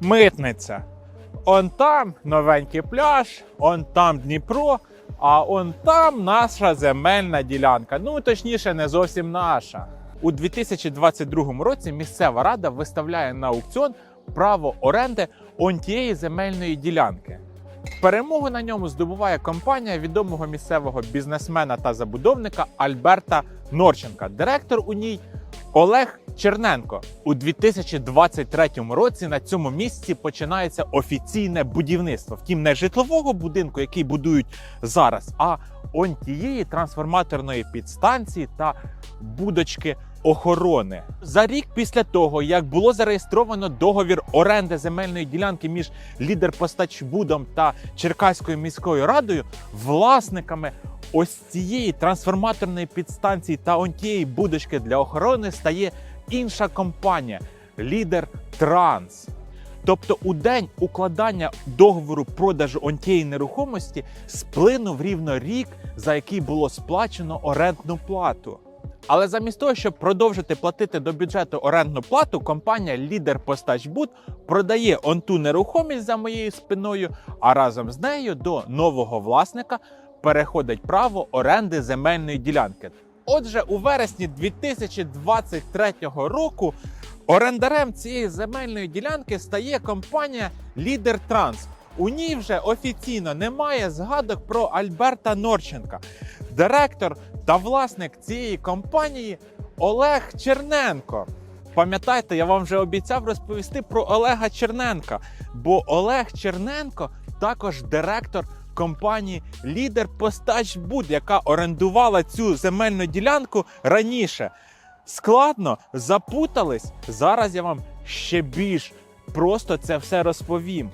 митниця. Он там новенький пляж, он там Дніпро, а он там наша земельна ділянка. Ну, точніше, не зовсім наша. У 2022 році місцева рада виставляє на аукціон право оренди он тієї земельної ділянки. Перемогу на ньому здобуває компанія відомого місцевого бізнесмена та забудовника Альберта Норченка. Директор у ній Олег Черненко. У 2023 році на цьому місці починається офіційне будівництво. Втім, не житлового будинку, який будують зараз, а он тієї трансформаторної підстанції та будочки охорони. За рік після того, як було зареєстровано договір оренди земельної ділянки між лідерпостачбудом та Черкаською міською радою, власниками ось цієї трансформаторної підстанції та он тієї будочки для охорони стає інша компанія Лідер Транс. Тобто у день укладання договору продажу он тієї нерухомості сплинув рівно рік, за який було сплачено орендну плату. Але замість того, щоб продовжити платити до бюджету орендну плату, компанія Лідер Постачбуд продає он ту нерухомість за моєю спиною, а разом з нею до нового власника переходить право оренди земельної ділянки. Отже, у вересні 2023 року орендарем цієї земельної ділянки стає компанія Лідер Транс. У ній вже офіційно немає згадок про Альберта Норченка. Директор та власник цієї компанії Олег Черненко. Пам'ятайте, я вам вже обіцяв розповісти про Олега Черненка, бо Олег Черненко також директор компанії Лідер Постачбуд, яка орендувала цю земельну ділянку раніше. Складно запутались. Зараз я вам ще більш просто це все розповім.